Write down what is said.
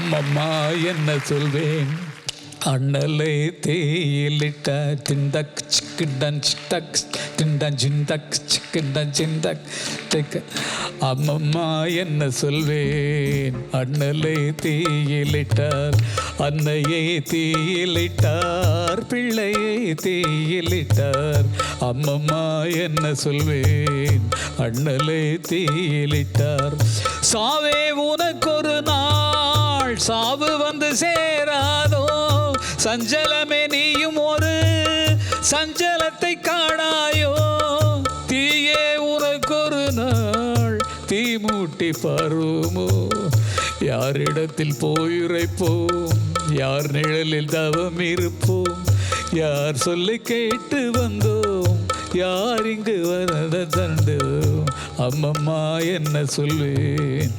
அம்மம்மா என்ன சொல்வேன்? அண்ணலை தேயிலிட்ட திண்டக் சிக்கிண்டன் சிட்டக் திண்டன் சிந்தக் சிக்கிண்டன் சிந்தக் திக்க. அம்மம்மா என்ன சொல்வேன்? அண்ணலை தீயிலிட்டார் அன்னையை தீயிலிட்டார் பிள்ளையை தீயிலிட்டார். அம்மம்மா என்ன சொல்வேன்? அண்ணலை தீயிலிட்டார். சாவே உனக்கு சாவு வந்து சேராதோ? சஞ்சலமே நீயும் ஒரு சஞ்சலத்தை காணாயோ? தீயே உனக்கொரு நாள் தீ மூட்டி பருமோ? யாரிடத்தில் போயுரைப்போம்? யார் நிழலில் தவம் இருப்போம்? யார் சொல்லி கேட்டு வந்தோம்? யார் இங்கு வரத தண்டோம் அம்மம்மா என்ன சொல்வேன்?